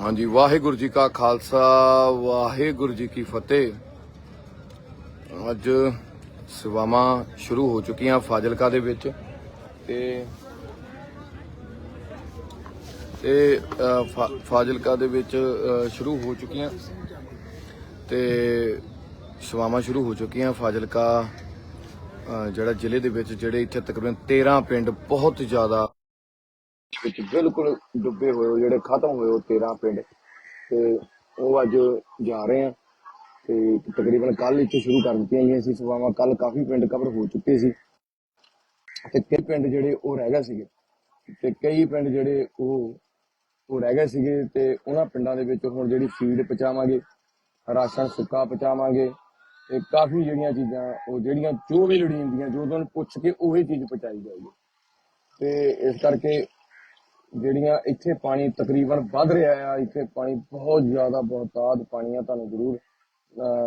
ਹਾਂਜੀ, ਵਾਹਿਗੁਰੂ ਜੀ ਕਾ ਖਾਲਸਾ, ਵਾਹਿਗੁਰੂ ਜੀ ਕੀ ਫਤਿਹ। ਅੱਜ ਸੇਵਾਵਾਂ ਸ਼ੁਰੂ ਹੋ ਚੁੱਕੀਆਂ ਫਾਜ਼ਿਲਕਾ ਦੇ ਵਿੱਚ ਤੇ ਤੇ ਫਾ- ਫਾਜ਼ਿਲਕਾ ਦੇ ਵਿੱਚ ਸ਼ੁਰੂ ਹੋ ਚੁੱਕੀਆਂ ਤੇ ਸੇਵਾਵਾਂ ਸ਼ੁਰੂ ਹੋ ਚੁੱਕੀਆਂ ਫਾਜ਼ਿਲਕਾ ਜਿਹੜਾ ਜ਼ਿਲ੍ਹੇ ਦੇ ਵਿੱਚ, ਜਿਹੜੇ ਇੱਥੇ ਤਕਰੀਬਨ 13 ਪਿੰਡ ਬਹੁਤ ਜ਼ਿਆਦਾ ਵਿੱਚ ਬਿਲਕੁਲ ਡੁੱਬੇ ਹੋਏ ਉਹ ਜਿਹੜੇ ਖਤਮ ਹੋਏ ਉਹ 13 ਪਿੰਡ। ਤੇ ਉਹ ਅੱਜ ਜਾ ਰਹੇ ਆ। ਤੇ ਤਕਰੀਬਨ ਕੱਲ ਇੱਥੇ ਸ਼ੁਰੂ ਕਰ ਦਿੱਤੀਆਂ ਗਈਆਂ ਸੀ ਸੇਵਾਵਾਂ। ਕੱਲ ਕਾਫੀ ਪਿੰਡ ਕਵਰ ਹੋ ਚੁੱਕੇ ਸੀ। ਤੇ ਕਈ ਪਿੰਡ ਜਿਹੜੇ ਉਹ ਰਹਿ ਗਏ ਸੀਗੇ। ਤੇ ਕਈ ਪਿੰਡ ਜਿਹੜੇ ਉਹ ਉਹ ਰਹਿ ਗਏ ਸੀਗੇ ਤੇ ਉਹਨਾਂ ਪਿੰਡਾਂ ਦੇ ਵਿੱਚ ਹੁਣ ਜਿਹੜੀ ਫੀਡ ਪਹੁੰਚਾਵਾਂਗੇ, ਰਾਸ਼ਨ ਸੁੱਕਾ ਪਹੁੰਚਾਵਾਂਗੇ ਤੇ ਕਾਫੀ ਜਿਹੜੀਆਂ ਚੀਜ਼ਾਂ, ਉਹ ਜਿਹੜੀਆਂ ਜੋ ਵੀ ਲੋੜੀਂਦੀਆਂ, ਜੋ ਉਹਨਾਂ ਪੁੱਛ ਕੇ ਉਹੀ ਚੀਜ਼ ਪਹੁੰਚਾਈ ਜਾਏਗੀ। ਤੇ ਇਸ ਕਰਕੇ ਜਿਹੜੀਆਂ ਇੱਥੇ ਪਾਣੀ ਤਕਰੀਬਨ ਵੱਧ ਰਿਹਾ ਆ, ਇੱਥੇ ਪਾਣੀ ਬਹੁਤ ਜ਼ਿਆਦਾ ਬਹੁਤਾਤ ਪਾਣੀ ਆ ਤੁਹਾਨੂੰ ਜ਼ਰੂਰ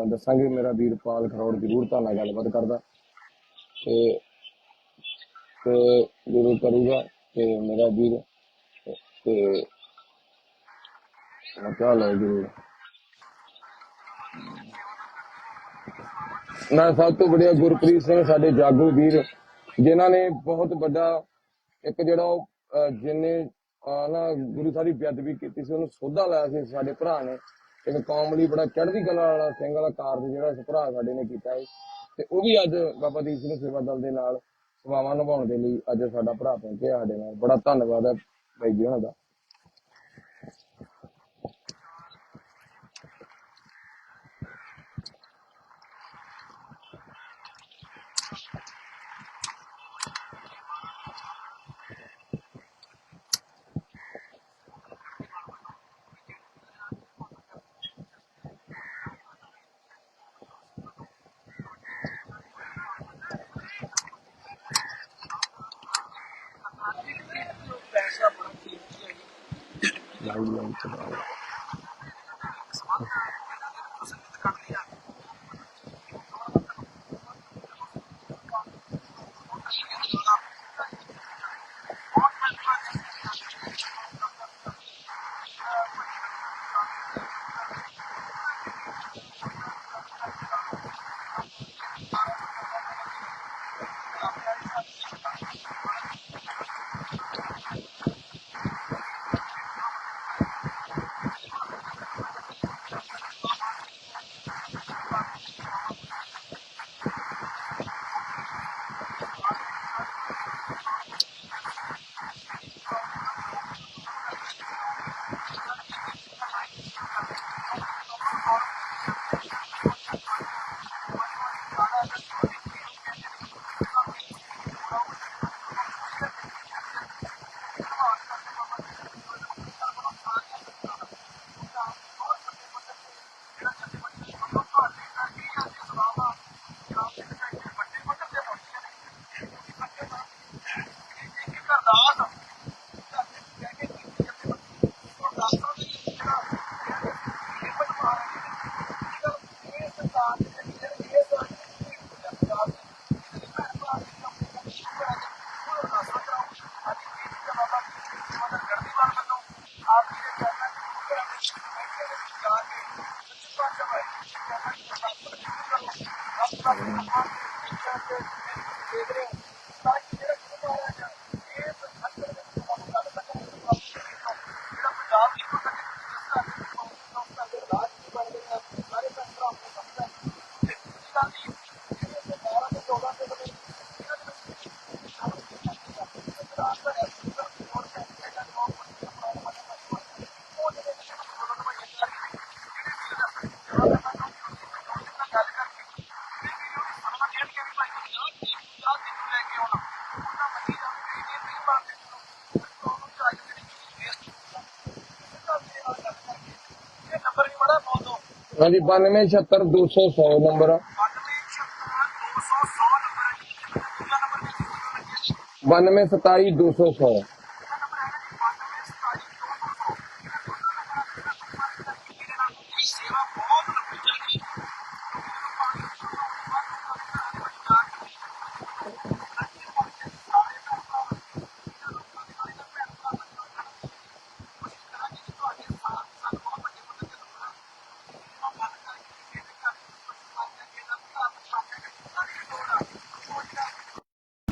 ਦੱਸਾਂਗੇ। ਮੇਰਾ ਵੀਰ ਪਾਲ ਖਰੋੜ ਜ਼ਰੂਰ ਤੁਹਾਡੇ ਨਾਲ ਗੱਲਬਾਤ ਕਰਦਾ। ਤੇ ਤੇ ਜ਼ਰੂਰ ਕਰੂਗਾ। ਤੇ ਮੇਰਾ ਵੀਰ, ਤੇ ਮੈਂ ਕਿਹਾ ਜ਼ਰੂਰ। ਮੈਂ ਸਭ ਤੋਂ ਵੱਡਾ ਗੁਰਪ੍ਰੀਤ ਸਿੰਘ, ਸਾਡੇ ਜਾਗੋ ਵੀਰ, ਜਿਨ੍ਹਾਂ ਨੇ ਬਹੁਤ ਵੱਡਾ ਇੱਕ ਜਿਹੜਾ ਉਹ, ਅਹ ਨਾ ਗੁਰੂ ਸਾਹਿਬ ਦੀ ਬੇਅਦਬੀ ਕੀਤੀ ਸੀ, ਉਹਨੂੰ ਸੋਧਾ ਲਾਇਆ ਸੀ ਸਾਡੇ ਭਰਾ ਨੇ। ਇੱਕ ਕੌਮ ਲਈ ਬੜਾ ਚੜ੍ਹਦੀ ਕਲਾ ਵਾਲਾ ਸਿੰਘ ਵਾਲਾ ਕਾਰਜ ਜਿਹੜਾ ਇਸ ਭਰਾ ਸਾਡੇ ਨੇ ਕੀਤਾ ਹੈ ਤੇ ਉਹ ਵੀ ਅੱਜ ਬਾਬਾ ਦੀਪ ਸਿੰਘ ਸੇਵਾ ਦਲ ਦੇ ਨਾਲ ਸੇਵਾਵਾਂ ਨਿਭਾਉਣ ਦੇ ਲਈ ਅੱਜ ਸਾਡਾ ਭਰਾ ਪਹੁੰਚਿਆ ਸਾਡੇ ਨਾਲ। ਬੜਾ ਧੰਨਵਾਦ ਹੈ ਬਾਈ ਜੀ ਉਹਨਾਂ ਦਾ। ਲਾਈ ਲਾਈ ਚਲਾਓ ਹਾਂਜੀ 92 76 200 ਨੰਬਰ। ਆ 92 27 200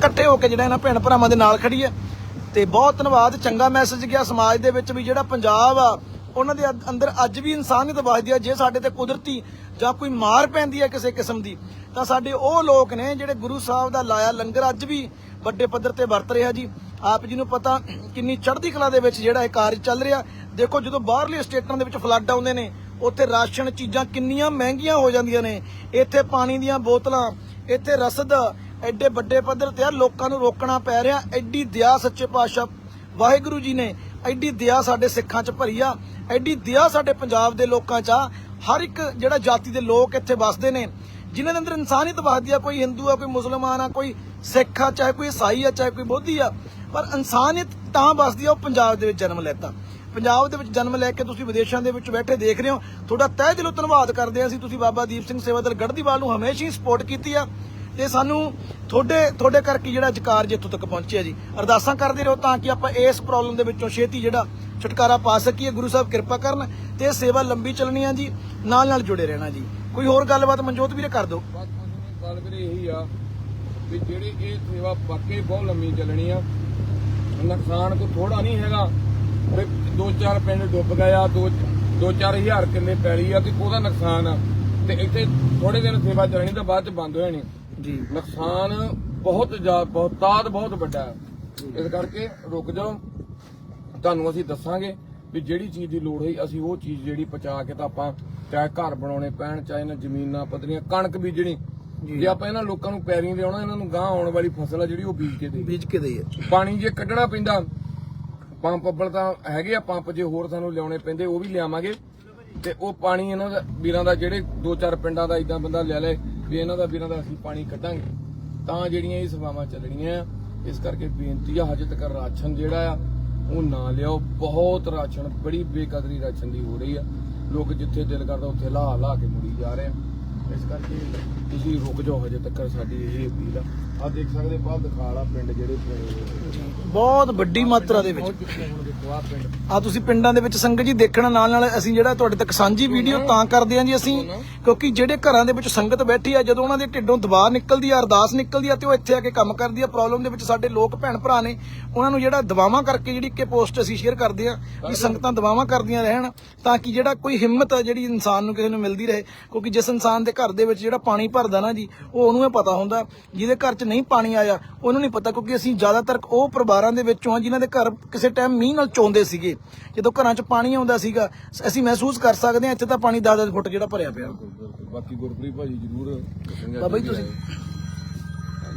ਇਕੱਠੇ ਹੋ ਕੇ ਜਿਹੜਾ ਇਹਨਾਂ ਭੈਣ ਭਰਾਵਾਂ ਦੇ ਨਾਲ ਖੜੀ ਹੈ। ਤੇ ਬਹੁਤ ਧੰਨਵਾਦ, ਚੰਗਾ ਮੈਸੇਜ ਗਿਆ ਸਮਾਜ ਦੇ ਵਿੱਚ ਵੀ ਜਿਹੜਾ ਪੰਜਾਬ ਆ, ਉਹਨਾਂ ਦੇ ਅੰਦਰ ਅੱਜ ਵੀ ਇਨਸਾਨੀਅਤ ਵੱਜਦੀ ਆ, ਜੇ ਸਾਡੇ ਤੇ ਕੁਦਰਤੀ ਜਾਂ ਕੋਈ ਮਾਰ ਪੈਂਦੀ ਹੈ ਕਿਸੇ ਕਿਸਮ ਦੀ, ਤਾਂ ਸਾਡੇ ਉਹ ਲੋਕ ਨੇ ਜਿਹੜੇ ਗੁਰੂ ਸਾਹਿਬ ਦਾ ਲਾਇਆ ਲੰਗਰ ਅੱਜ ਵੀ ਵੱਡੇ ਪੱਧਰ ਤੇ ਵਰਤ ਰਿਹਾ ਜੀ। ਆਪ ਜੀ ਨੂੰ ਪਤਾ ਕਿੰਨੀ ਚੜ੍ਹਦੀ ਕਲਾ ਦੇ ਵਿੱਚ ਜਿਹੜਾ ਇਹ ਕਾਰਜ ਚੱਲ ਰਿਹਾ। ਦੇਖੋ ਜਦੋਂ ਬਾਹਰਲੇ ਸਟੇਟਾਂ ਦੇ ਵਿੱਚ ਫਲੱਡ ਆਉਂਦੇ ਨੇ, ਉੱਥੇ ਰਾਸ਼ਨ ਚੀਜ਼ਾਂ ਕਿੰਨੀਆਂ ਮਹਿੰਗੀਆਂ ਹੋ ਜਾਂਦੀਆਂ ਨੇ। ਇੱਥੇ ਪਾਣੀ ਦੀਆਂ ਬੋਤਲਾਂ, ਇੱਥੇ ਰਸਦ ਐਡੇ ਵੱਡੇ ਪੱਧਰ ਤੇ ਆ, ਲੋਕਾਂ ਨੂੰ ਰੋਕਣਾ ਪੈ ਰਿਹਾ। ਐਡੀ ਦਇਆ ਸੱਚੇ ਪਾਤਸ਼ਾਹ, ਵਾਹਿਗੁਰੂ ਜੀ ਨੇ ਐਡੀ ਦਇਆ ਸਾਡੇ ਸਿੱਖਾਂ 'ਚ ਭਰੀ ਆ। ਐਡੀ ਦਇਆ ਸਾਡੇ ਪੰਜਾਬ ਦੇ ਲੋਕਾਂ 'ਚ ਆ। ਹਰ ਇੱਕ ਜਿਹੜਾ ਜਾਤੀ ਦੇ ਲੋਕ ਇੱਥੇ ਵੱਸਦੇ ਨੇ, ਜਿਨ੍ਹਾਂ ਦੇ ਅੰਦਰ ਇਨਸਾਨੀਅਤ ਵੱਸਦੀ ਆ, ਕੋਈ ਹਿੰਦੂ ਆ, ਕੋਈ ਮੁਸਲਮਾਨ ਆ, ਕੋਈ ਸਿੱਖ ਆ, ਚਾਹੇ ਕੋਈ ਈਸਾਈ ਆ, ਚਾਹੇ ਕੋਈ ਬੋਧੀ ਆ, ਪਰ ਇਨਸਾਨੀਅਤ ਤਾਂ ਵੱਸਦੀ ਆ, ਉਹ ਪੰਜਾਬ ਦੇ ਵਿੱਚ ਜਨਮ ਲੈਤਾ। ਪੰਜਾਬ ਦੇ ਵਿੱਚ ਜਨਮ ਲੈ ਕੇ ਤੁਸੀਂ ਵਿਦੇਸ਼ਾਂ ਦੇ ਵਿੱਚ ਬੈਠੇ ਦੇਖ ਰਹੇ ਹੋ। ਤੁਹਾਡਾ ਤਹਿ ਦਿਲੋਂ ਧੰਨਵਾਦ ਕਰਦੇ ਹਾਂ ਅਸੀਂ, ਤੁਸੀਂ ਬਾਬਾ ਦੀਪ ਸਿੰਘ ਸੇਵਾਦਲ ਗੜਦੀਵਾਲ ਨੂੰ ਹਮੇਸ਼ਾ ਹੀ ਸਪੋਰਟ ਕੀਤੀ ਆ। ਤੇ ਸਾਨੂੰ ਤੁਹਾਡੇ ਤੁਹਾਡੇ ਕਰਕੇ ਜਿਹੜਾ ਅੱਜ ਕਾਰਜ ਤੱਕ ਪਹੁੰਚਿਆ ਜੀ। ਅਰਦਾਸਾਂ ਕਰਦੇ ਰਹੋ ਤਾਂ ਕਿ ਆਪਾਂ ਇਸ ਪ੍ਰੋਬਲਮ ਦੇ ਵਿੱਚੋਂ ਛੇਤੀ ਜਿਹੜਾ ਛੁਟਕਾਰਾ ਪਾ ਸਕੀਏ। ਗੁਰੂ ਸਾਹਿਬ ਕਿਰਪਾ ਕਰਨ ਤੇ ਸੇਵਾ ਲੰਬੀ ਚੱਲਣੀ ਆ ਜੀ ਨਾਲ ਨਾਲ ਜੁੜੇ ਰਹਿਣਾ ਜੀ। ਕੋਈ ਹੋਰ ਗੱਲਬਾਤ ਮਨਜੋਤ ਵੀਰੇ ਕਰ ਦਿਓ। ਬਸ ਕੁਝ ਗੱਲ ਵੀਰੇ ਇਹੀ ਆ ਵੀ ਜਿਹੜੀ ਇਹ ਸੇਵਾ ਵਾਕਈ ਬਹੁਤ ਲੰਮੀ ਚੱਲਣੀ ਆ। ਨੁਕਸਾਨ ਕੋ ਥੋੜਾ ਨਹੀਂ ਹੈਗਾ। ਵੀ ਦੋ ਚਾਰ ਪਿੰਡ ਡੁੱਬ ਗਏ ਆ, ਦੋ ਦੋ ਚਾਰ ਹਜ਼ਾਰ ਕਿੱਲੇ ਪੈਲੀ ਆ ਤੇ ਉਹਦਾ ਨੁਕਸਾਨ ਆ। ਤੇ ਇੱਥੇ ਥੋੜੇ ਦਿਨ ਸੇਵਾ ਚੱਲਣੀ ਤਾਂ ਬਾਅਦ ਚ ਬੰਦ ਹੋ ਜਾਣੀ। ਜੀ। ਨੁਕਸਾਨ ਬਹੁਤ ਜ਼ਿਆਦਾ ਬਹੁਤਾਤ ਬਹੁਤ ਵੱਡਾ ਹੈ। ਇਸ ਕਰਕੇ ਰੁਕ ਜਾਓ। ਤੁਹਾਨੂੰ ਅਸੀਂ ਦੱਸਾਂਗੇ ਵੀ ਜਿਹੜੀ ਚੀਜ਼ ਦੀ ਲੋੜ ਹੋਈ ਅਸੀਂ ਉਹ ਚੀਜ਼ ਜਿਹੜੀ ਪਹੁੰਚਾ ਕੇ ਤਾਂ ਆਪਾਂ ਚਾਹੇ ਘਰ ਬਣਾਉਣੇ ਪੈਣ ਚਾਹੇ ਨਾ ਜ਼ਮੀਨਾਂ ਪੱਧਰੀਆਂ ਕਣਕ ਬੀਜਣੀ। ਜੇ। ਆਪਾਂ ਇਹਨਾਂ ਲੋਕਾਂ ਨੂੰ ਪੈਰੀਂ ਲਿਆਉਣਾ ਇਹਨਾਂ ਨੂੰ ਗਾਂ ਆਉਣ ਵਾਲੀ ਫਸਲ ਆ ਜਿਹੜੀ ਉਹ ਬੀਜ ਕੇ ਦੇ। ਬੀਜ ਕੇ ਦਈਏ। ਪਾਣੀ ਜੇ ਕੱਢਣਾ ਪੈਂਦਾ ਪੰਪ ਅੱਬਲ ਤਾਂ ਹੈਗੇ ਆ ਪੰਪ ਜੇ ਹੋਰ ਸਾਨੂੰ ਲਿਆਉਣੇ ਪੈਂਦੇ ਉਹ ਵੀ ਲਿਆਵਾਂਗੇ। ਤੇ ਉਹ ਪਾਣੀ ਇਹਨਾਂ ਦਾ ਵੀਰਾਂ ਦਾ ਜਿਹੜੇ ਦੋ ਚਾਰ ਪਿੰਡਾਂ ਦਾ ਇਦਾਂ ਬੰਦਾ ਲੈ ਲੈ ਵੀ ਇਹਨਾਂ ਦਾ ਵੀਰਾਂ ਦਾ ਅਸੀਂ ਪਾਣੀ ਕੱਢਾਂਗੇ। ਤਾਂ ਜਿਹੜੀਆਂ ਇਹ ਸੇਵਾਵਾਂ ਚੱਲਣੀਆਂ ਆ ਇਸ ਕਰਕੇ ਬੇਨਤੀ ਆ, ਹਜੇ ਤੱਕ ਰਾਸ਼ਨ ਜਿਹੜਾ ਆ, ਉਹ ਨਾ ਲਿਆਓ। ਬਹੁਤ ਰਾਸ਼ਨ, ਬੜੀ ਬੇਕਦਰੀ ਰਾਸ਼ਨ ਦੀ ਹੋ ਰਹੀ ਆ। ਲੋਕ ਜਿੱਥੇ ਦਿਲ ਕਰਦਾ ਉੱਥੇ ਲਾ ਲਾ ਕੇ ਮੁੜੀ ਜਾ ਰਹੇ ਆ। ਇਸ ਕਰਕੇ ਤੁਸੀਂ ਰੁਕ ਜਾਓ, ਹਜੇ ਤੱਕ ਸਾਡੀ ਇਹ ਅਪੀਲ ਆ। ਆ ਦੇਖ ਸਕਦੇ ਬਾਹਰ ਦਿਖਾਲਾ ਪਿੰਡ ਜਿਹੜੇ ਪਏ ਬਹੁਤ ਵੱਡੀ ਮਾਤਰਾ ਦੇ ਵਿੱਚ। ਆ ਆ ਤੁਸੀਂ ਪਿੰਡਾਂ ਦੇ ਵਿੱਚ ਸੰਗਤ ਜੀ ਦੇਖਣ ਨਾਲ ਨਾਲ ਅਸੀਂ ਜਿਹੜਾ ਤੁਹਾਡੇ ਤੱਕ ਸਾਂਝੀ ਵੀਡੀਓ ਤਾਂ ਕਰਦੇ ਹਾਂ ਜੀ ਅਸੀਂ ਕਿਉਂਕਿ ਜਿਹੜੇ ਘਰਾਂ ਦੇ ਵਿੱਚ ਸੰਗਤ ਬੈਠੀ ਆ ਜਦੋਂ ਉਹਨਾਂ ਦੇ ਢਿੱਡੋਂ ਦਬਾਅ ਨਿਕਲਦੀ ਆ ਅਰਦਾਸ ਨਿਕਲਦੀ ਆ ਤੇ ਉਹ ਇੱਥੇ ਆ ਕੇ ਕੰਮ ਕਰਦੀ ਆ ਪ੍ਰੋਬਲਮ ਦੇ ਵਿੱਚ ਸਾਡੇ ਲੋਕ ਭੈਣ ਭਰਾ ਨੇ ਉਹਨਾਂ ਨੂੰ ਜਿਹੜਾ ਦਵਾਵਾਂ ਕਰਕੇ ਜਿਹੜੀ ਕਿ ਪੋਸਟ ਅਸੀਂ ਸ਼ੇਅਰ ਕਰਦੇ ਆ ਵੀ ਸੰਗਤਾਂ ਦਵਾਵਾਂ ਕਰਦੀਆਂ ਰਹਿਣ ਤਾਂ ਕਿ ਜਿਹੜਾ ਕੋਈ ਹਿੰਮਤ ਆ ਜਿਹੜੀ ਇਨਸਾਨ ਨੂੰ ਕਿਸੇ ਨੂੰ ਮਿਲਦੀ ਰਹੇ ਕਿਉਂਕਿ ਜਿਸ ਇਨਸਾਨ ਦੇ ਘਰ ਦੇ ਵਿੱਚ ਜਿਹੜਾ ਪਾਣੀ ਭਰਦਾ ਨਾ ਜੀ ਉਹ ਉਹਨੂੰ ਹੀ ਪਤਾ ਹੁੰਦਾ ਜਿਹਦੇ ਘਰ 'ਚ ਨਹੀਂ ਪਾਣੀ ਆਇਆ। ਉਹਨੂੰ ਨਹੀਂ ਪਤਾ ਕਿਉਂਕਿ ਅਸੀਂ ਜ਼ਿਆਦਾਤਰ ਉਹ ਪਰਿਵਾਰਾਂ ਦੇ ਵਿੱਚੋਂ ਆ ਜਿਨ੍ਹਾਂ ਦੇ ਘਰ ਕਿਸੇ ਟਾਈਮ ਮੀਂਹ ਨਾਲ ਚੋਂਦੇ ਸੀਗੇ। ਜਦੋਂ ਘਰਾਂ 'ਚ ਪਾਣੀ ਆਉਂਦਾ ਸੀਗਾ ਅਸੀਂ ਮਹਿਸੂਸ ਕਰ ਸਕਦੇ ਹਾਂ ਇੱਥੇ ਤਾਂ ਪਾਣੀ 10-10 ਫੁੱਟ ਜਿਹੜਾ ਭਰਿਆ ਪਿਆ। ਬਾਕੀ ਗੁਰਪ੍ਰੀਤ ਭਾਜੀ ਜ਼ਰੂਰ ਬਾਬਾ ਜੀ ਤੁਸੀਂ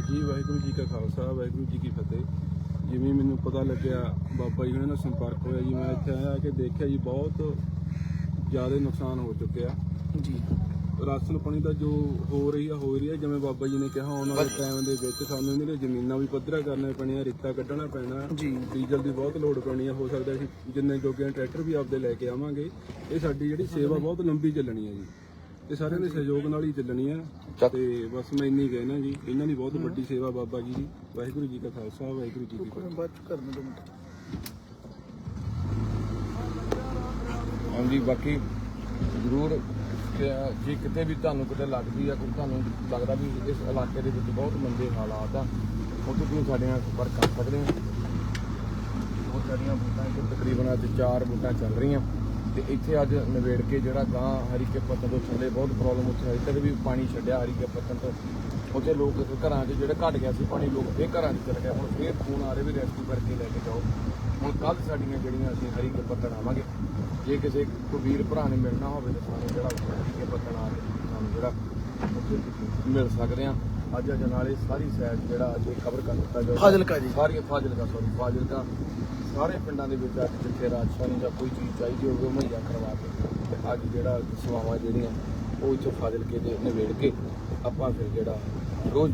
ਜੀ ਵਾਹਿਗੁਰੂ ਜੀ ਕਾ ਖਾਲਸਾ ਵਾਹਿਗੁਰੂ ਜੀ ਕੀ ਫਤਿਹ। ਜਿਵੇਂ ਮੈਨੂੰ ਪਤਾ ਲੱਗਿਆ ਬਾਬਾ ਜੀ ਉਹਨਾਂ ਨਾਲ ਸੰਪਰਕ ਹੋਇਆ ਜੀ। ਮੈਂ ਇੱਥੇ ਆਇਆ ਕਿ ਦੇਖਿਆ ਜੀ ਬਹੁਤ ਜ਼ਿਆਦਾ ਨੁਕਸਾਨ ਹੋ ਚੁੱਕਿਆ। ਜੀ। ਰਾਸ਼ਨ ਪਾਣੀ ਦਾ ਜੋ ਹੋ ਰਹੀ ਆ ਹੋ ਰਹੀ ਆ ਜਿਵੇਂ ਬਾਬਾ ਜੀ ਨੇ ਕਿਹਾ ਆਉਣ ਵਾਲੇ ਟਾਈਮ ਦੇ ਵਿੱਚ ਸਾਨੂੰ ਇਹਨਾਂ ਜ਼ਮੀਨਾਂ ਵੀ ਪੱਧਰਾ ਕਰਨੀਆਂ ਪੈਣੀਆਂ ਰੇਤਾ ਕੱਢਣਾ ਪੈਣਾ ਜੀ। ਡੀਜ਼ਲ ਦੀ ਬਹੁਤ ਲੋੜ ਪੈਣੀ ਆ ਹੋ ਸਕਦਾ ਅਸੀਂ ਜਿੰਨੇ ਜੋਗੇ ਟਰੈਕਟਰ ਵੀ ਆਪਦੇ ਲੈ ਕੇ ਆਵਾਂਗੇ। ਇਹ ਸਾਡੀ ਜਿਹੜੀ ਸੇਵਾ ਬਹੁਤ ਲੰਬੀ ਚੱਲਣੀ ਆ ਜੀ। ਤੇ ਸਾਰਿਆਂ ਦੇ ਸਹਿਯੋਗ ਨਾਲ ਹੀ ਚੱਲਣੀ ਆ। ਤੇ ਬਸ ਮੈਂ ਇੰਨੀ ਕਹਿਣਾ ਜੀ ਇਹਨਾਂ ਦੀ ਬਹੁਤ ਵੱਡੀ ਸੇਵਾ ਬਾਬਾ ਜੀ ਦੀ। ਵਾਹਿਗੁਰੂ ਜੀ ਕਾ ਖਾਲਸਾ ਵਾਹਿਗੁਰੂ ਜੀ ਕੀ ਫਤਿਹ। ਦੋ ਹਾਂਜੀ ਬਾਕੀ ਜ਼ਰੂਰ ਜੇ ਕਿਤੇ ਵੀ ਤੁਹਾਨੂੰ ਕਿਤੇ ਲੱਗਦੀ ਆ, ਕੋਈ ਤੁਹਾਨੂੰ ਲੱਗਦਾ ਵੀ ਇਸ ਇਲਾਕੇ ਦੇ ਵਿੱਚ ਬਹੁਤ ਮੰਦੇ ਹਾਲਾਤ ਆ, ਉੱਥੇ ਤੁਸੀਂ ਸਾਡੇ ਨਾਲ ਸੰਪਰਕ ਕਰ ਸਕਦੇ ਹੋ। ਬਹੁਤ ਸਾਰੀਆਂ ਬੂਟਾਂ ਇੱਥੇ ਤਕਰੀਬਨ ਅੱਜ ਚਾਰ ਬੂਟਾਂ ਚੱਲ ਰਹੀਆਂ। ਤੇ ਇੱਥੇ ਅੱਜ ਨਵੇੜ ਕੇ ਜਿਹੜਾ ਗਾਂ ਹਰੀਕੇ ਪੱਤਨ ਤੋਂ ਥੱਲੇ ਬਹੁਤ ਪ੍ਰੋਬਲਮ ਉੱਥੇ ਅਜੇ ਵੀ ਪਾਣੀ ਛੱਡਿਆ ਹਰੀਕੇ ਪੱਤਨ ਤੋਂ। ਉੱਥੇ ਲੋਕ ਘਰਾਂ 'ਚ ਜਿਹੜਾ ਘਟ ਗਿਆ ਸੀ ਪਾਣੀ, ਲੋਕ ਫੇਰ ਘਰਾਂ 'ਚ ਚਲੇ ਗਏ। ਹੁਣ ਫੇਰ ਫੋਨ ਆ ਰਹੇ ਵੀ ਰੈਸਕਿਊ ਕਰਕੇ ਲੈ ਕੇ ਜਾਓ। ਹੁਣ ਕੱਲ ਸਾਡੀਆਂ ਜਿਹੜੀਆਂ ਅਸੀਂ ਹਰੀਕੇ ਪੱਤਨ ਆਵਾਂਗੇ ਜੇ ਕਿਸੇ ਕੋਈ ਵੀਰ ਭਰਾ ਨੇ ਮਿਲਣਾ ਹੋਵੇ ਤਾਂ ਸਾਨੂੰ ਜਿਹੜਾ ਉੱਥੇ ਹਰੀਕੇ ਪੱਤਨ ਆ ਕੇ ਸਾਨੂੰ ਜਿਹੜਾ ਉੱਥੇ ਮਿਲ ਸਕਦੇ ਆ ਅੱਜ ਅੱਜ ਨਾਲੇ ਸਾਰੀ ਸਾਈਡ ਜਿਹੜਾ ਅੱਜ ਕਵਰ ਕਰ ਦਿੱਤਾ ਜਾਊਗਾ ਫਾਜ਼ਿਲਕਾ ਜੀ। ਸਾਰੀਆਂ ਫਾਜ਼ਿਲਕਾ ਸੌਰੀ ਫਾਜ਼ਿਲਕਾ। ਸਾਰੇ ਪਿੰਡਾਂ ਦੇ ਵਿੱਚ ਅੱਜ ਜਿੱਥੇ ਰਾਜਸ਼ਾਹੀ ਜਾਂ ਕੋਈ ਚੀਜ਼ ਚਾਹੀਦੀ ਹੋਵੇ ਉਹ ਮੁਹੱਈਆ ਕਰਵਾ ਕੇ ਅੱਜ ਜਿਹੜਾ ਸੇਵਾਵਾਂ ਜਿਹੜੀਆਂ ਉਹ ਇੱਥੇ ਫਾਜ਼ਿਲਕੇ ਦੇ ਨਿਬੇੜ ਕੇ ਆਪਾਂ ਫਿਰ ਜਿਹੜਾ ਰੋਜ਼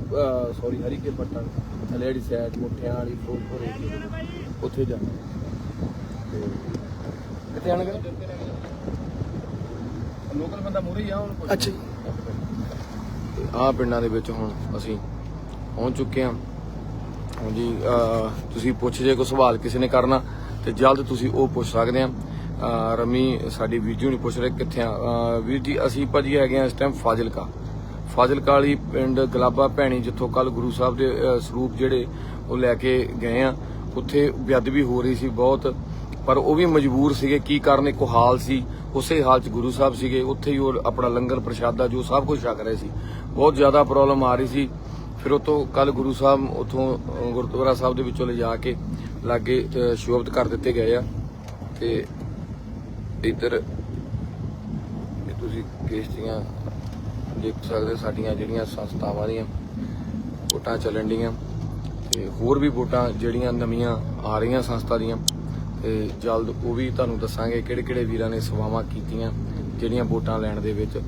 ਸੌਰੀ ਹਰੀਕੇ ਪੱਟਣ ਥੱਲੇ ਜਿਹੜੀ ਸਾਈਡ ਮੁੱਠਿਆਂ ਵਾਲੀ ਦੇ ਵਿੱਚ, ਉੱਥੇ ਜਾਣਾ। ਤੇ ਕਿੱਥੇ ਆਣਗੇ ਲੋਕਲ ਬੰਦਾ ਮੂਰੇ ਹੀ ਆ ਹੁਣ ਅੱਛਾ ਜੀ। ਪਿੰਡਾਂ ਦੇ ਵਿੱਚ ਹੁਣ ਅਸੀਂ ਪਹੁੰਚ ਚੁੱਕੇ ਹਾਂ। ਹਾਂਜੀ ਅਹ ਤੁਸੀਂ ਪੁੱਛ ਜੇ ਕੋਈ ਸਵਾਲ ਕਿਸੇ ਨੇ ਕਰਨਾ ਤੇ ਜਲਦ ਤੁਸੀਂ ਉਹ ਪੁੱਛ ਸਕਦੇ ਆ ਰਮੀ ਸਾਡੀ ਵੀਡੀਓ ਨਹੀਂ ਪੁੱਛ ਰਹੇ ਕਿੱਥੇ ਆ। ਵੀਰ ਜੀ ਅਸੀਂ ਭਾਜੀ ਹੈਗੇ ਆ ਇਸ ਟਾਈਮ ਫਾਜ਼ਿਲਕਾ। ਫਾਜ਼ਿਲਕਾ ਵਾਲੀ ਪਿੰਡ ਗਲਾਬਾ ਭੈਣੀ ਜਿੱਥੋਂ ਕੱਲ ਗੁਰੂ ਸਾਹਿਬ ਦੇ ਸਰੂਪ ਜਿਹੜੇ ਉਹ ਲੈ ਕੇ ਗਏ ਆ ਉੱਥੇ ਬੇਅਦਬੀ ਹੋ ਰਹੀ ਸੀ ਬਹੁਤ। ਪਰ ਉਹ ਵੀ ਮਜਬੂਰ ਸੀਗੇ ਕੀ ਕਾਰਨ ਇੱਕੋ ਹਾਲ ਸੀ। ਉਸੇ ਹਾਲ 'ਚ ਗੁਰੂ ਸਾਹਿਬ ਸੀਗੇ ਉੱਥੇ ਹੀ ਉਹ ਆਪਣਾ ਲੰਗਰ ਪ੍ਰਸ਼ਾਦਾ ਜੋ ਸਭ ਕੁਝ ਛਕ ਰਹੇ ਸੀ। ਬਹੁਤ ਜ਼ਿਆਦਾ ਪ੍ਰੋਬਲਮ ਆ ਰਹੀ ਸੀ। ਫਿਰ ਉਹ ਕੱਲ ਗੁਰੂ ਸਾਹਿਬ ਉਥੋਂ ਗੁਰਦੁਆਰਾ ਸਾਹਿਬ ਦੇ ਵਿੱਚੋਂ ਲਿਜਾ ਕੇ ਲਾਗੇ ਅ, ਸ਼ੋਭਤ ਕਰ ਦਿੱਤੇ ਗਏ ਆ। ਤੇ ਇੱਧਰ ਤੁਸੀਂ ਕੇਸਤੀਆਂ ਦੇਖ ਸਕਦੇ ਸਾਡੀਆਂ ਜਿਹੜੀਆਂ ਸੰਸਥਾਵਾਂ ਦੀਆਂ ਵੋਟਾਂ ਚੱਲਣ ਡੀਆਂ। ਤੇ ਹੋਰ ਵੀ ਵੋਟਾਂ ਜਿਹੜੀਆਂ ਨਵੀਆਂ ਆ ਰਹੀਆਂ ਸੰਸਥਾ ਦੀਆਂ। ਤੇ ਜਲਦ ਉਹ ਵੀ ਤੁਹਾਨੂੰ ਦੱਸਾਂਗੇ ਕਿਹੜੇ ਕਿਹੜੇ ਵੀਰਾਂ ਨੇ ਸੇਵਾਵਾਂ ਕੀਤੀਆਂ, ਜਿਹੜੀਆਂ ਵੋਟਾਂ ਲੈਣ ਦੇ ਵਿੱਚ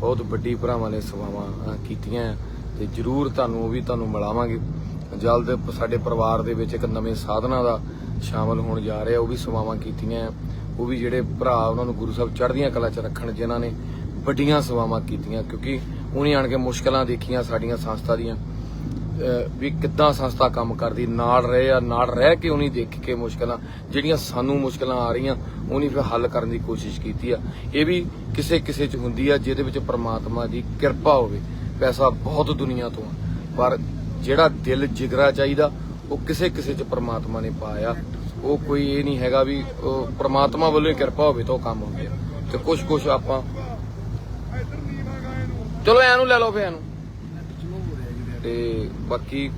ਬਹੁਤ ਵੱਡੀ ਭਰਾਵਾਂ ਨੇ ਸੇਵਾਵਾਂ ਕੀਤੀਆਂ ਆ। ਤੇ ਜਰੂਰ ਤੁਹਾਨੂੰ ਉਹ ਵੀ ਤੁਹਾਨੂੰ ਮਿਲਾਵਾਂਗੇ। ਜਲਦ ਸਾਡੇ ਪਰਿਵਾਰ ਦੇ ਵਿੱਚ ਇੱਕ ਨਵੇਂ ਸਾਧਨਾ ਦਾ ਸ਼ਾਮਲ ਹੋਣ ਜਾ ਰਿਹਾ, ਉਹ ਵੀ ਸੇਵਾਵਾਂ ਕੀਤੀਆਂ ਆ। ਉਹ ਵੀ ਜਿਹੜੇ ਭਰਾ ਉਹਨਾਂ ਨੂੰ ਗੁਰੂ ਸਾਹਿਬ ਚੜ੍ਹਦੀਆਂ ਕਲਾ 'ਚ ਰੱਖਣ ਜਿਨ੍ਹਾਂ ਨੇ ਵੱਡੀਆਂ ਸੇਵਾਵਾਂ ਕੀਤੀਆਂ, ਕਿਉਂਕਿ ਉਹਨੇ ਆਣ ਕੇ ਮੁਸ਼ਕਲਾਂ ਦੇਖੀਆਂ ਸਾਡੀਆਂ ਸੰਸਥਾ ਦੀਆਂ। ਵੀ ਕਿੱਦਾਂ ਸੰਸਥਾ ਕੰਮ ਕਰਦੀ ਨਾਲ ਰਹੇ ਆ ਨਾਲ ਰਹਿ ਕੇ ਉਹਨੇ ਦੇਖ ਕੇ ਮੁਸ਼ਕਲਾਂ ਜਿਹੜੀਆਂ ਸਾਨੂੰ ਮੁਸ਼ਕਲਾਂ ਆ ਰਹੀਆਂ ਉਹਨੇ ਫਿਰ ਹੱਲ ਕਰਨ ਦੀ ਕੋਸ਼ਿਸ਼ ਕੀਤੀ ਆ। ਇਹ ਵੀ ਕਿਸੇ ਕਿਸੇ ਚ ਹੁੰਦੀ ਆ ਜਿਹਦੇ ਵਿੱਚ ਪ੍ਰਮਾਤਮਾ ਦੀ ਕਿਰਪਾ ਹੋਵੇ। ਪੈਸਾ ਬਹੁਤ ਦੁਨੀਆ ਤੋਂ ਆ, ਪਰ ਜਿਹੜਾ ਦਿਲ ਜਿਗਰਾ ਚਾਹੀਦਾ ਉਹ ਕਿਸੇ ਕਿਸੇ ਚ ਪ੍ਰਮਾਤਮਾ ਨੇ ਪਾਇਆ। ਉਹ ਕੋਈ ਇਹ ਨਹੀਂ ਹੈਗਾ ਵੀ ਉਹ ਪ੍ਰਮਾਤਮਾ ਵੱਲੋਂ ਹੀ ਕਿਰਪਾ ਹੋਵੇ ਤਾਂ ਉਹ ਕੰਮ ਹੋ ਗਿਆ ਤੇ ਕੁਝ ਕੁਝ ਆਪਾਂ ਚਲੋ ਐਨੂੰ ਲੈ ਲਓ ਫੇ ਐਨੂੰ ਤੇ ਬਾਕੀ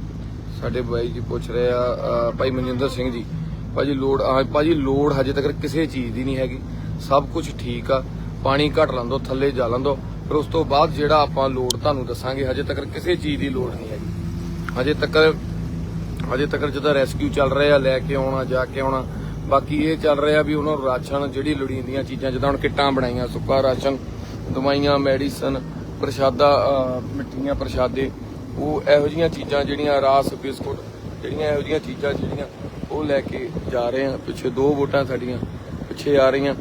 ਸਾਡੇ ਬਾਈ ਜੀ ਪੁੱਛ ਰਹੇ ਆ ਭਾਈ ਮਨਜਿੰਦਰ ਸਿੰਘ ਜੀ ਭਾਜੀ ਲੋੜ ਆ ਭਾਜੀ ਲੋੜ ਹਜੇ ਤੱਕ ਕਿਸੇ ਚੀਜ਼ ਦੀ ਨਹੀਂ ਹੈਗੀ। ਸਭ ਕੁਝ ਠੀਕ ਆ ਪਾਣੀ ਘਟ ਲੰਦੋ ਥੱਲੇ ਜਾ ਲੰਦੋ ਫਿਰ ਉਸ ਤੋਂ ਬਾਅਦ ਜਿਹੜਾ ਆਪਾਂ ਲੋੜ ਤੁਹਾਨੂੰ ਦੱਸਾਂਗੇ ਹਜੇ ਤੱਕ ਕਿਸੇ ਚੀਜ਼ ਦੀ ਲੋੜ ਨਹੀਂ ਹੈਗੀ। ਹਜੇ ਤੱਕ ਹਜੇ ਤੱਕ ਜਿਹਦਾ ਰੈਸਕਿਊ ਚੱਲ ਰਿਹਾ ਲੈ ਕੇ ਆਉਣਾ ਜਾ ਕੇ ਆਉਣਾ ਬਾਕੀ ਇਹ ਚੱਲ ਰਿਹਾ ਵੀ ਉਹਨਾਂ ਨੂੰ ਰਾਸ਼ਨ ਜਿਹੜੀ ਲੋੜੀਂਦੀਆਂ ਚੀਜ਼ਾਂ ਜਿੱਦਾਂ ਹੁਣ ਕਿੱਟਾਂ ਬਣਾਈਆਂ ਸੁੱਕਾ ਰਾਸ਼ਨ ਦਵਾਈਆਂ ਮੈਡੀਸਨ ਪ੍ਰਸ਼ਾਦਾ ਅਹ, ਮਿੱਠੀਆਂ ਪ੍ਰਸ਼ਾਦੇ ਉਹ ਇਹੋ ਜੀਆਂ ਚੀਜ਼ਾਂ ਜਿਹੜੀਆਂ ਰਾਸ ਬਿਸਕੁਟ ਜਿਹੜੀਆਂ ਇਹੋ ਜੀਆਂ ਚੀਜ਼ਾਂ ਜਿਹੜੀਆਂ ਉਹ ਲੈ ਕੇ ਜਾ ਰਹੇ ਆ ਪਿੱਛੇ ਦੋ ਵੋਟਾਂ ਸਾਡੀਆਂ ਪਿੱਛੇ ਆ ਰਹੀਆਂ।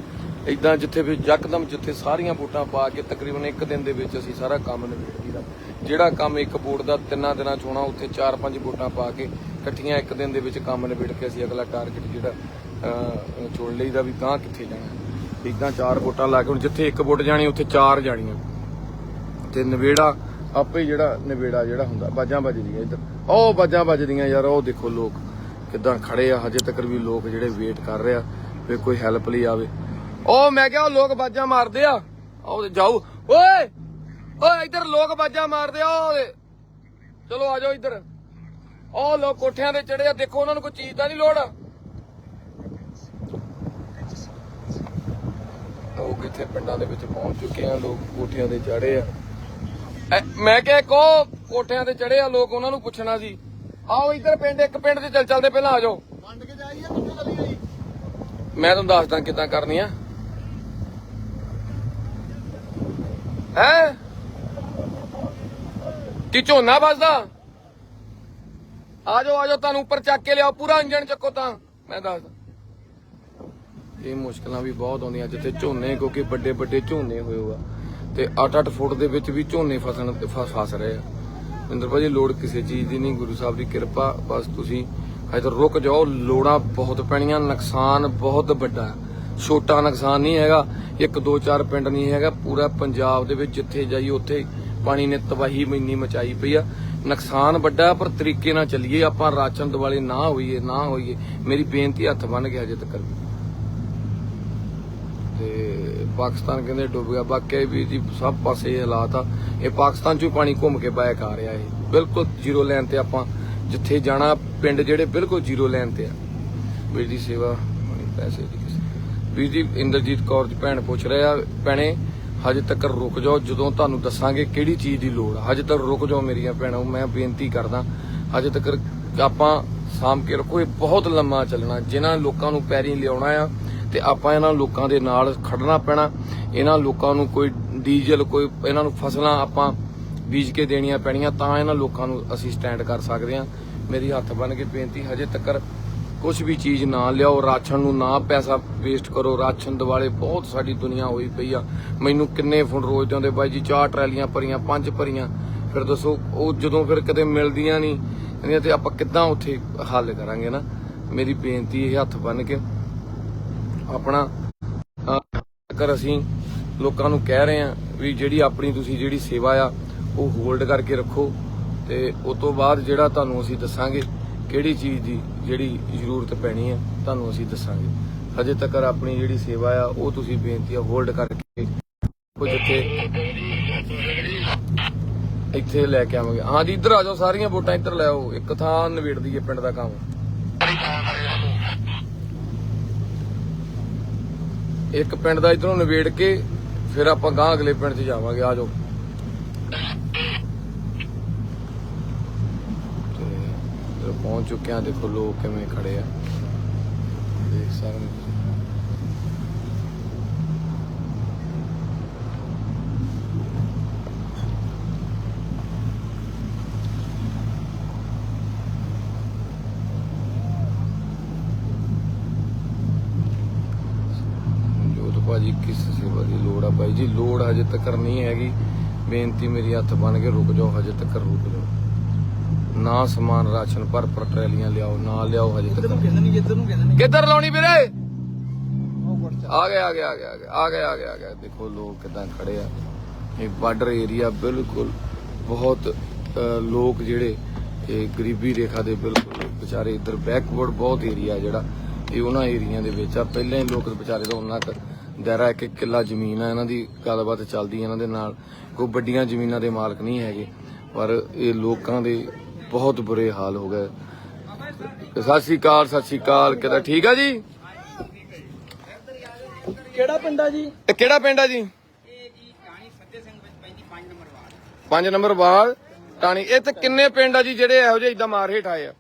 ਇਦਾਂ ਜਿੱਥੇ ਵੀ ਯਕਦਮ ਜਿੱਥੇ ਸਾਰੀਆਂ ਵੋਟਾਂ ਪਾ ਕੇ ਤਕਰੀਬਨ ਇੱਕ ਦਿਨ ਦੇ ਵਿੱਚ ਅਸੀਂ ਸਾਰਾ ਕੰਮ ਨਿਬੇੜ ਦਿੱਤਾ ਜਿਹੜਾ ਕੰਮ ਇੱਕ ਵੋਟ ਦਾ ਤਿੰਨਾਂ ਦਿਨਾਂ ਚ ਹੋਣਾ ਉੱਥੇ 4-5 ਵੋਟਾਂ ਪਾ ਕੇ ਇਕੱਠੀਆਂ ਇੱਕ ਦਿਨ ਦੇ ਵਿੱਚ ਕੰਮ ਨਿਬੇੜ ਕੇ ਅਸੀਂ ਅਗਲਾ ਟਾਰਗੇਟ ਜਿਹੜਾ ਅਹ, ਚੁਣ ਲਈਦਾ ਵੀ ਗਾਂ ਕਿੱਥੇ ਜਾਣਾ। ਇਦਾਂ ਚਾਰ ਵੋਟਾਂ ਲਾ ਕੇ ਹੁਣ ਜਿੱਥੇ ਇੱਕ ਵੋਟ ਜਾਣੀ ਉੱਥੇ ਚਾਰ ਜਾਣੀਆਂ। ਤੇ ਨਵੇੜਾ ਆਪੇ ਜਿਹੜਾ ਨਵੇੜਾ ਜਿਹੜਾ ਹੁੰਦਾ, ਬਾਜਾਂ ਵੱਜਦੀਆਂ ਇੱਧਰ। ਉਹ ਬਾਜਾਂ ਵੱਜਦੀਆਂ ਯਾਰ, ਉਹ ਦੇਖੋ ਲੋਕ ਕਿਦਾਂ ਖੜੇ ਆ, ਹਜੇ ਤੱਕ ਵੀ ਲੋਕ ਜਿਹੜੇ ਵੇਟ ਕਰ ਰਹੇ ਆ, ਵੀ ਕੋਈ ਹੈਲਪ ਲਈ ਆਵੇ। ਉਹ ਮੈਂ ਕਿਹਾ ਉਹ ਲੋਕ ਬਾਜਾਂ ਮਾਰਦੇ ਆ। ਉਹ ਜਾਓ ਓਏ! ਓਏ, ਇੱਧਰ ਲੋਕ ਬਾਜਾਂ ਮਾਰਦੇ ਆ ਚਲੋ ਆ ਜਾਓ ਇੱਧਰ। ਉਹ ਲੋਕ ਕੋਠਿਆਂ ਤੇ ਚੜੇ ਆ, ਦੇਖੋ ਉਹਨਾਂ ਨੂੰ ਕੋਈ ਚੀਜ਼ ਦਾ ਨਹੀਂ ਲੋੜ। ਉਹ ਕਿੱਥੇ ਪਿੰਡਾਂ ਦੇ ਵਿੱਚ ਪਹੁੰਚ ਚੁੱਕੇ ਆ, ਲੋਕ ਕੋਠਿਆਂ ਤੇ ਚੜੇ ਆ। ਮੈਂ ਕਿਹਾ ਕੋ ਕੋਠਿਆਂ ਤੇ ਚੜੇ ਆ ਲੋਕ ਉਹਨਾਂ ਨੂੰ ਪੁੱਛਣਾ ਸੀ। ਆਓ ਇੱਧਰ ਪਿੰਡ ਇੱਕ ਪਿੰਡ ਤੇ ਚੱਲ ਚੱਲਦੇ ਪਹਿਲਾਂ ਆ ਜਾਓ। ਵੰਡ ਕੇ ਜਾਈਏ ਕਿੱਥੇ ਚਲੀ ਗਈ ਮੈਂ ਤੁਹਾਨੂੰ ਦੱਸਦਾ ਕਿੱਦਾਂ ਕਰਨੀ ਆ। ਹੈ? ਕੀ ਝੋਨਾ ਵੱਜਦਾ? ਆ ਜਾਓ ਆ ਜਾਓ ਤੁਹਾਨੂੰ ਉੱਪਰ ਚੱਕ ਕੇ ਲਿਆਓ ਪੂਰਾ ਇੰਜਣ ਚੱਕੋ ਤਾਂ। ਮੈਂ ਦੱਸਦਾ। ਇਹ ਮੁਸ਼ਕਲਾਂ ਵੀ ਬਹੁਤ ਆਉਂਦੀਆਂ ਜਿੱਥੇ ਝੋਨੇ ਕਿਉਂਕਿ ਵੱਡੇ ਵੱਡੇ ਝੋਨੇ ਹੋਏ ਹੋਆ। ਤੇ 8-8 ਫੁੱਟ ਦੇ ਵਿੱਚ ਵੀ ਝੋਨੇ ਫਸਣ ਫਸ ਰਹੇ ਆ। ਇੰਦਰ ਭਾਜੀ, ਲੋੜ ਕਿਸੇ ਚੀਜ਼ ਦੀ ਨਹੀਂ, ਗੁਰੂ ਸਾਹਿਬ ਦੀ ਕਿਰਪਾ, ਬਸ ਤੁਸੀਂ ਹਜੇ ਤਾਂ ਰੁਕ ਜਾਓ, ਲੋੜਾਂ ਬਹੁਤ ਪੈਣੀਆਂ, ਨੁਕਸਾਨ ਬਹੁਤ ਵੱਡਾ ਛੋਟਾ ਨੁਕਸਾਨ ਨਹੀਂ ਹੈਗਾ, ਇੱਕ ਦੋ ਚਾਰ ਪਿੰਡ ਨਹੀਂ ਹੈਗਾ, ਪੂਰਾ ਪੰਜਾਬ ਦੇ ਵਿੱਚ ਜਿੱਥੇ ਜਾਈ ਉੱਥੇ ਪਾਣੀ ਨੇ ਤਬਾਹੀ ਮੈਨੀ ਮਚਾਈ ਪਈ ਆ। ਨੁਕਸਾਨ ਵੱਡਾ ਪਰ ਤਰੀਕੇ ਨਾਲ ਚੱਲੀਏ, ਆਪਾਂ ਰਾਸ਼ਨ ਦਿਵਾਲੇ ਨਾ ਹੋਈਏ ਨਾ ਹੋਈਏ, ਮੇਰੀ ਬੇਨਤੀ ਹੱਥ ਬੰਨ ਕੇ ਹਜੇ ਤੱਕ। ਪਾਕਿਸਤਾਨ ਕਹਿੰਦੇ ਡੁੱਬ ਗਿਆ। ਬਾਕੀ ਵੀ ਜੀ ਸਭ ਪਾਸੇ ਇਹ ਹਾਲਾਤ ਆ। ਇਹ ਪਾਕਿਸਤਾਨ ਚੋਂ ਹੀ ਪਾਣੀ ਘੁੰਮ ਕੇ ਬੈਕ ਆ ਰਿਹਾ ਇਹ। ਬਿਲਕੁਲ ਜ਼ੀਰੋ ਲਾਈਨ ਤੇ ਆਪਾਂ ਜਿੱਥੇ ਜਾਣਾ, ਪਿੰਡ ਜਿਹੜੇ ਬਿਲਕੁਲ ਜ਼ੀਰੋ ਲਾਈਨ ਤੇ ਆ। ਵੀਰ ਦੀ ਸੇਵਾ ਪੈਸੇ ਦੀ। ਵੀਰ ਜੀ, ਇੰਦਰਜੀਤ ਕੌਰ ਦੀ ਭੈਣ ਪੁੱਛ ਰਹੇ ਆ, ਭੈਣੇ, ਹਜੇ ਤੱਕ ਰੁਕ ਜਾਓ, ਜਦੋਂ ਤੁਹਾਨੂੰ ਦੱਸਾਂਗੇ ਕਿਹੜੀ ਚੀਜ਼ ਦੀ ਲੋੜ ਆ। ਹਜੇ ਤੱਕ ਰੁਕ ਜਾਓ ਮੇਰੀਆਂ ਭੈਣਾਂ, ਮੈਂ ਬੇਨਤੀ ਕਰਦਾ, ਹਜੇ ਤੱਕ ਆਪਾਂ ਸਾਂਭ ਕੇ ਰੱਖੋ। ਇਹ ਬਹੁਤ ਲੰਮਾ ਚੱਲਣਾ। ਜਿਨ੍ਹਾਂ ਲੋਕਾਂ ਨੂੰ ਪੈਰੀ ਲਿਆਉਣਾ ਆ ਤੇ ਆਪਾਂ ਇਹਨਾਂ ਲੋਕਾਂ ਦੇ ਨਾਲ ਖੜਨਾ ਪੈਣਾ। ਇਹਨਾਂ ਲੋਕਾਂ ਨੂੰ ਕੋਈ ਡੀਜ਼ਲ, ਕੋਈ ਇਹਨਾਂ ਨੂੰ ਫਸਲਾਂ ਆਪਾਂ ਬੀਜ ਕੇ ਦੇਣੀਆਂ ਪੈਣੀਆਂ, ਤਾਂ ਇਹਨਾਂ ਲੋਕਾਂ ਨੂੰ ਅਸੀਂ ਸਟੈਂਡ ਕਰ ਸਕਦੇ ਹਾਂ। ਮੇਰੀ ਹੱਥ ਬੰਨ ਕੇ ਬੇਨਤੀ, ਹਜੇ ਤੱਕ ਕੁਝ ਵੀ ਚੀਜ਼ ਨਾ ਲਿਆਓ, ਰਾਸ਼ਨ ਨੂੰ ਨਾ ਪੈਸਾ ਵੇਸਟ ਕਰੋ। ਰਾਸ਼ਨ ਦਿਵਾਲੇ ਬਹੁਤ ਸਾਡੀ ਦੁਨੀਆ ਹੋਈ ਪਈ ਆ। ਮੈਨੂੰ ਕਿੰਨੇ ਫੋਨ ਰੋਜ਼ ਦੇ ਬਾਈ ਜੀ ਚਾਰ ਟਰਾਲੀਆਂ ਭਰੀਆਂ, ਪੰਜ ਭਰੀਆਂ। ਫਿਰ ਦੱਸੋ, ਉਹ ਜਦੋਂ ਫਿਰ ਕਦੇ ਮਿਲਦੀਆਂ ਨਹੀਂ ਨਹੀਂ ਤੇ ਆਪਾਂ ਕਿੱਦਾਂ ਉੱਥੇ ਹੱਲ ਕਰਾਂਗੇ ਨਾ? ਮੇਰੀ ਬੇਨਤੀ ਇਹ ਹੱਥ ਬੰਨ ਕੇ ਆਪਣਾ ਕਰ ਅਸੀਂ ਲੋਕਾਂ ਨੂੰ ਕਹਿ ਰਹੇ ਆ ਵੀ ਜਿਹੜੀ ਆਪਣੀ ਤੁਸੀਂ ਜਿਹੜੀ ਸੇਵਾ ਆ, ਉਹ ਹੋਲਡ ਕਰਕੇ ਰੱਖੋ ਤੇ ਉਸ ਤੋਂ ਬਾਅਦ ਜਿਹੜਾ ਤੁਹਾਨੂੰ ਅਸੀਂ ਦੱਸਾਂਗੇ ਕਿਹੜੀ ਚੀਜ਼ ਦੀ ਜਿਹੜੀ ਜ਼ਰੂਰਤ ਪੈਣੀ ਹੈ, ਤੁਹਾਨੂੰ ਅਸੀਂ ਦੱਸਾਂਗੇ। ਹਜੇ ਤੱਕ ਆਪਣੀ ਜਿਹੜੀ ਸੇਵਾ ਆ, ਉਹ ਤੁਸੀਂ ਬੇਨਤੀ ਆ ਹੋਲਡ ਕਰਕੇ ਉਹ ਜਿੱਥੇ ਇੱਥੇ ਲੈ ਕੇ ਆਵਾਂਗੇ। ਹਾਂ ਜੀ ਇੱਧਰ ਆ ਜਾਓ, ਸਾਰੀਆਂ ਵੋਟਾਂ ਇੱਧਰ ਲੈ ਆਓ। ਇੱਕ ਥਾਂ ਨਵੇੜ ਦਈਏ ਪਿੰਡ ਦਾ ਕੰਮ। ਇੱਕ ਪਿੰਡ ਦਾ ਇਧਰੋਂ ਨਵੇੜ ਕੇ ਫਿਰ ਆਪਾਂ ਗਾਂ ਅਗਲੇ ਪਿੰਡ 'ਚ ਜਾਵਾਂਗੇ, ਆ ਜਾਓ। ਤੇ ਪਹੁੰਚ ਚੁੱਕੇ ਆ, ਦੇਖੋ ਲੋਕ ਕਿਵੇਂ ਖੜੇ ਆ। ਦੇਖ ਸਕਦੇ ਭਾਜੀ ਕਿਸ ਸੇਵਾ ਦੀ ਲੋੜ ਆ ਬਾਈ ਜੀ। ਲੋੜ ਹਜੇ ਤੱਕ ਨਹੀਂ ਹੈਗੀ। ਬੇਨਤੀ ਮੇਰੀ ਹੱਥ ਬਣ ਕੇ ਰੁਕ ਜਾਓ ਹਜੇ ਤੱਕ ਰੁਕ ਜਾਓ। ਨਾ ਸਮਾਨ ਰਾਸ਼ਨ ਭਰ ਭਰ ਟਰੈਲੀਆਂ ਲਿਆਓ ਨਾ ਲਿਆਓ ਹਜੇ ਤੱਕ ਕਿੱਧਰ ਲਾਉਣੀ ਵੀਰੇ? ਆ ਗਏ ਆ ਗਏ ਆ ਗਏ ਆ ਗਏ ਆ ਗਏ ਆ ਗਏ ਆ ਗਏ ਦੇਖੋ ਲੋਕ ਕਿਦਾਂ ਖੜੇ ਆ। ਇਹ ਬਾਰਡਰ ਏਰੀਆ ਬਿਲਕੁਲ ਬਹੁਤ ਲੋਕ ਜਿਹੜੇ ਇਹ ਗਰੀਬੀ ਰੇਖਾ ਦੇ ਬਿਲਕੁਲ ਵਿਚਾਰੇ ਇੱਧਰ ਬੈਕਵਰਡ ਬਹੁਤ ਏਰੀਆ ਜਿਹੜਾ ਇਹ ਉਹਨਾਂ ਏਰੀਆ ਦੇ ਵਿੱਚ ਆ। ਪਹਿਲਾਂ ਹੀ ਲੋਕ ਵਿਚਾਰੇ ਦਾ ਉਹਨਾਂ ਕ ਦਾਇਰਾ ਇੱਕ ਇੱਕ ਕਿੱਲਾ ਜ਼ਮੀਨ ਆ ਇਹਨਾਂ ਦੀ ਗੱਲਬਾਤ ਚੱਲਦੀ ਇਹਨਾਂ ਦੇ ਨਾਲ। ਕੋਈ ਵੱਡੀਆਂ ਜ਼ਮੀਨਾਂ ਦੇ ਮਾਲਕ ਨਹੀਂ ਹੈਗੇ ਪਰ ਇਹ ਲੋਕਾਂ ਦੇ ਬਹੁਤ ਬੁਰੇ ਹਾਲ ਹੋ ਗਏ। ਸਤਿ ਸ਼੍ਰੀ ਅਕਾਲ ਸਤਿ ਸ਼੍ਰੀ ਅਕਾਲ ਕਿਦਾਂ ਠੀਕ ਆ ਜੀ? ਕਿਹੜਾ ਪਿੰਡ ਆ ਜੀ? ਇਹ ਕਿਹੜਾ ਪਿੰਡ ਆ ਜੀ? ਪੰਜ ਨੰਬਰ ਵਾਰਡ ਟਾਣੀ। ਤੇ ਕਿੰਨੇ ਪਿੰਡ ਆ ਜੀ ਜਿਹੜੇ ਇਹੋ ਜਿਹੇ ਇਦਾਂ ਮਾਰ ਹੇਠ ਆਏ ਆ?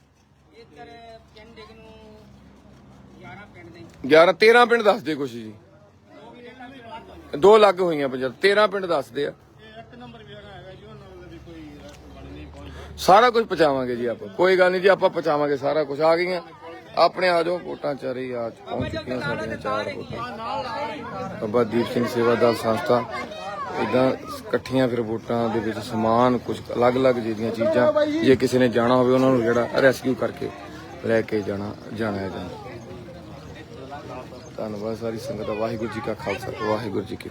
11 13 ਪਿੰਡ ਦੱਸਦੇ ਕੁਛ ਜੀ। ਦੋ ਲੱਗ ਹੋਈਆਂ ਪੰਜਾਬ 13 ਪਿੰਡ ਦੱਸਦੇ ਆ। ਸਾਰਾ ਕੁਝ ਪਹੁੰਚਾਵਾਂਗੇ ਜੀ ਆਪਾਂ, ਕੋਈ ਗੱਲ ਨਹੀਂ ਜੀ, ਆਪਾਂ ਪਹੁੰਚਾਵਾਂਗੇ ਸਾਰਾ ਕੁਝ। ਆ ਗਈਆਂ, ਆਪਣੇ ਆ ਜਾਓ, ਵੋਟਾਂ ਚਾਰੇ ਆ ਪਹੁੰਚ ਚੁੱਕੀਆਂ ਸਾਡੀਆਂ ਚਾਰ ਵੋਟਾਂ। ਬਾਬਾ ਦੀਪ ਸਿੰਘ ਸੇਵਾਦਾਰ ਸੰਸਥਾ, ਇਦਾਂ ਇਕੱਠੀਆਂ ਫਿਰ ਵੋਟਾਂ ਦੇ ਵਿੱਚ ਸਮਾਨ, ਕੁਝ ਅਲੱਗ-ਅਲੱਗ ਜਿਹੜੀਆਂ ਚੀਜ਼ਾਂ, ਜੇ ਕਿਸੇ ਨੇ ਜਾਣਾ ਹੋਵੇ ਉਹਨਾਂ ਨੂੰ ਜਿਹੜਾ ਰੈਸਕਿਊ ਕਰਕੇ ਲੈ ਕੇ ਜਾਣਾ ਜਾਣਾ ਹੈ ਜਾਂਦਾ ਧੰਨਵਾਦ ਸਾਰੀ ਸੰਗਤ ਦਾ ਵਾਹਿਗੁਰੂ ਜੀ ਕਾ ਖਾਲਸਾ ਵਾਹਿਗੁਰੂ ਜੀ ਕੀ